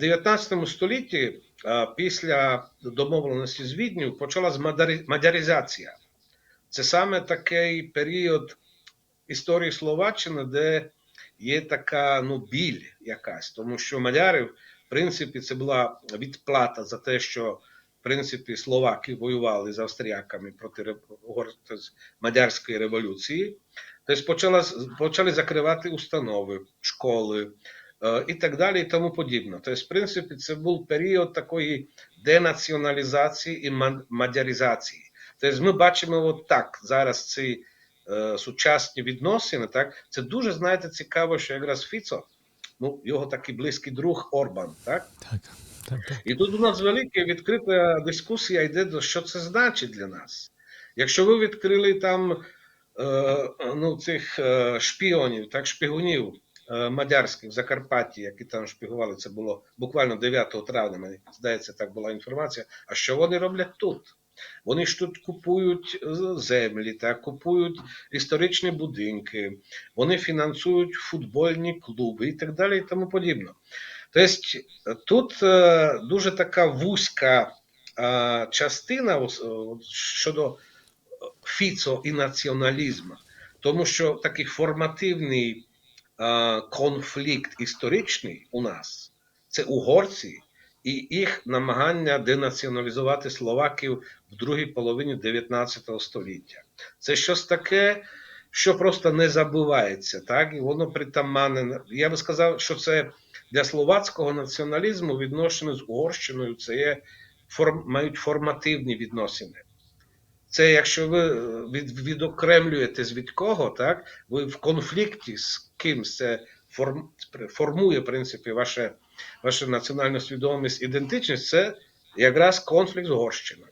19 столітті, після домовленості з Відню, почалась мадяризація. Це саме такий період історії Словаччини, де є така ну, біль якась, тому що мадяри, в принципі, це була відплата за те, що в принципі словаки воювали з австріяками проти мадярської революції. Тобто почали закривати установи, школи і так далі, і тому подібне. Тобто, в принципі, це був період такої денаціоналізації і ма- мадяризації. Тобто ми бачимо от так зараз ці е, сучасні відносини. Так це дуже знаєте цікаво, що якраз Фіцо, ну його такий близький друг Орбан, так Так, так, так. і тут у нас велика відкрита дискусія йде, до що це значить для нас. Якщо ви відкрили там е, ну, цих е, шпіонів, так, шпигунів е, мадярських в Закарпатті, які там шпигували, це було буквально 9 травня, мені здається, так була інформація. А що вони роблять тут? Вони ж тут купують е, землі, так, купують історичні будинки, вони фінансують футбольні клуби і так далі, і тому подібне. Тобто тут е, дуже така вузька е, частина щодо Фіцо і націоналізму, тому що такий формативний е, конфлікт історичний у нас це угорці і їх намагання денаціоналізувати словаків в другій половині 19 століття. Це щось таке, що просто не забувається, так? І воно притаманне. Я би сказав, що це для словацького націоналізму відношення з Угорщиною це є мають формативні відносини. Це якщо ви е, від, відокремлюєтесь від кого, так, ви в конфлікті з кимсь, це форм, формує, в принципі, ваша національну свідомість, ідентичність, це якраз конфлікт з Угорщиною.